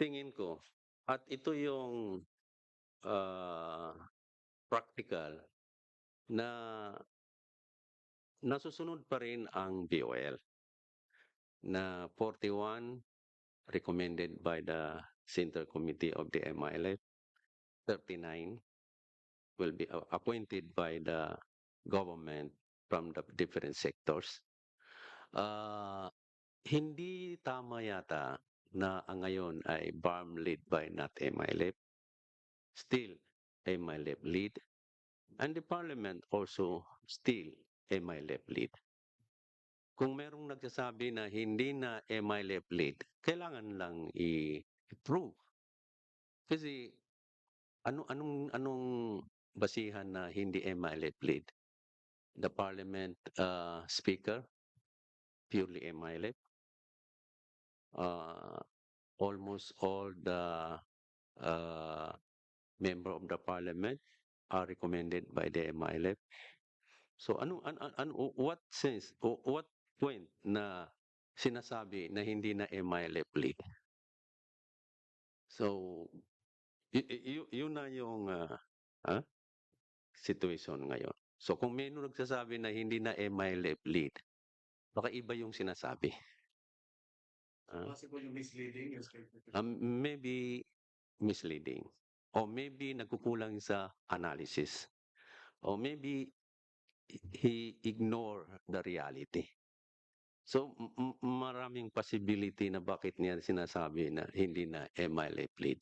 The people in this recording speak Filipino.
tingin ko at ito yung ah, practical na nasusunod pa rin ang BOL na 41 recommended by the Center Committee of the MILF 39 will be a- appointed by the government from the different sectors. Ah, hindi tama yata na ang ngayon ay BARM lead by not MILF. Still, MILF lead. And the parliament also still MILF lead. Kung merong nagsasabi na hindi na MILF lead, kailangan lang i-prove. Kasi ano anong anong basihan na hindi MILF lead? The parliament uh, speaker purely MILF. Uh, almost all the uh, member of the parliament are recommended by the MILF. So ano an, an, what sense o what point na sinasabi na hindi na MILF lead? So y- y- yun na yung ah, ah, situation ngayon. So kung may nagsasabi na hindi na MILF lead, baka iba yung sinasabi. Ah. Possible yung misleading yung statement. Um, maybe misleading. Or maybe nagkukulang sa analysis. Or maybe he ignore the reality. So, maraming possibility na bakit niya sinasabi na hindi na MILF lead.